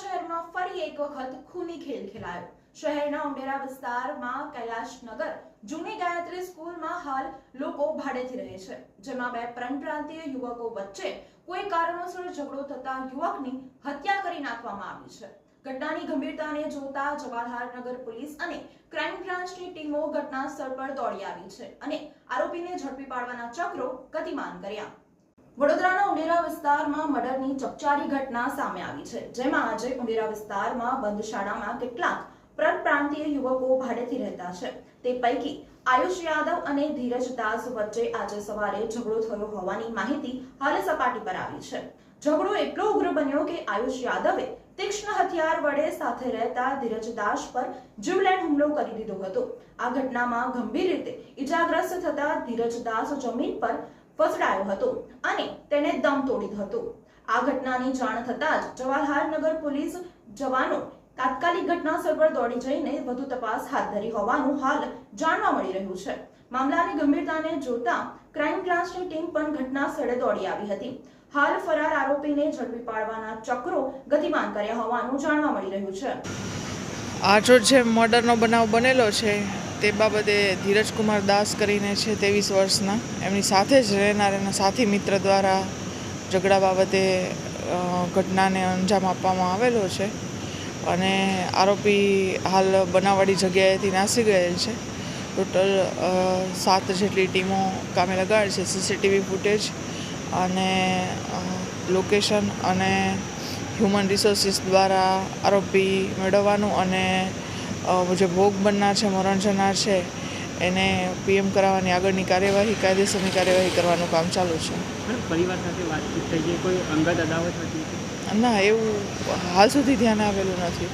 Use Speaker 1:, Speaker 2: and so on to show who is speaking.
Speaker 1: શહેરમાં ફરી એક વખત ખૂની ખેલ ખેલાયો. શહેરના ઉંડેરા વિસ્તારમાં કૈલાશનગર જૂની ગાયત્રી સ્કૂલમાં હાલ લોકો ભાડેથી રહે છે, જેમાં બે પરપ્રાંતીય યુવકો વચ્ચે કોઈ કારણોસર ઝઘડો થતા યુવકની હત્યા કરી નાખવામાં આવી છે. ઘટનાની ગંભીરતાને જોતા જવાહરનગર પોલીસ અને ક્રાઇમ બ્રાન્ચની ટીમો ઘટના સ્થળ પર દોડી આવી છે અને આરોપીને ઝડપી પાડવાના ચક્રો ગતિમાન કર્યા. વડોદરાના ઉંડેરા વિસ્તારમાં મર્ડરની ચકચારી ઘટના સામે આવી છે, જેમાં આજે ઉંડેરા વિસ્તારમાં બંધ કેટલાક પરપ્રાંતીય યુવકો ભાડેથી રહેતા છે. તે પૈકી આયુષ યાદવ અને ધીરજ દાસ વચ્ચે આજે સવારે ઝઘડો થયો હોવાની માહિતી હાલ સપાટી પર આવી છે. ઝઘડો એટલો ઉગ્ર બન્યો કે આયુષ યાદવે તીક્ષ્ણ હથિયાર વડે સાથે રહેતા ધીરજ દાસ પર જીવલેણ હુમલો કરી દીધો હતો. આ ઘટનામાં ગંભીર રીતે ઈજાગ્રસ્ત થતા ધીરજ દાસ જમીન પર ફસડાયો હતો અને તેને દમ તોડી હતો. આ ઘટનાની જાણ થતાં જ જવાહરનગર પોલીસ જવાનો તાત્કાલિક ઘટના સ્થળ પર દોડી જઈને વધુ તપાસ હાથ ધરી હોવાનું હાલ જાણવા મળી રહ્યું છે. મામલાની ગંભીરતાને જોતા ક્રાઇમ બ્રાન્ચની ટીમ પણ ઘટના સ્થળે દોડી આવી હતી. હાલ ફરાર આરોપીને ઝડપી પાડવાના ચક્રો ગતિમાન કર્યા હોવાનું જાણવા મળી રહ્યું છે.
Speaker 2: આજો જે મર્ડરનો બનાવ બનેલો છે તે બાબતે ધીરજકુમાર દાસ કરીને છે ત્રેવીસ વર્ષના. એમની સાથે જ રહેનાર એના સાથી મિત્ર દ્વારા ઝઘડા બાબતે ઘટનાને અંજામ આપવામાં આવેલો છે અને આરોપી હાલ બનાવવાળી જગ્યાએથી નાસી ગયેલ છે. ટોટલ સાત જેટલી ટીમો કામે લગાડે છે, સીસીટીવી ફૂટેજ અને લોકેશન અને હ્યુમન રિસોર્સિસ દ્વારા આરોપી મેળવવાનું અને જે ભોગ બનનાર છે મરણ જનાર છે એને પીએમ કરાવવાની આગળની કાર્યવાહી કાયદેસરની કાર્યવાહી કરવાનું કામ ચાલુ છે.
Speaker 3: પરિવાર સાથે વાતચીત થઈ ગઈ કોઈ અંગત અદાવત હતી?
Speaker 2: ના એવું હાલ સુધી ધ્યાન આવેલું નથી.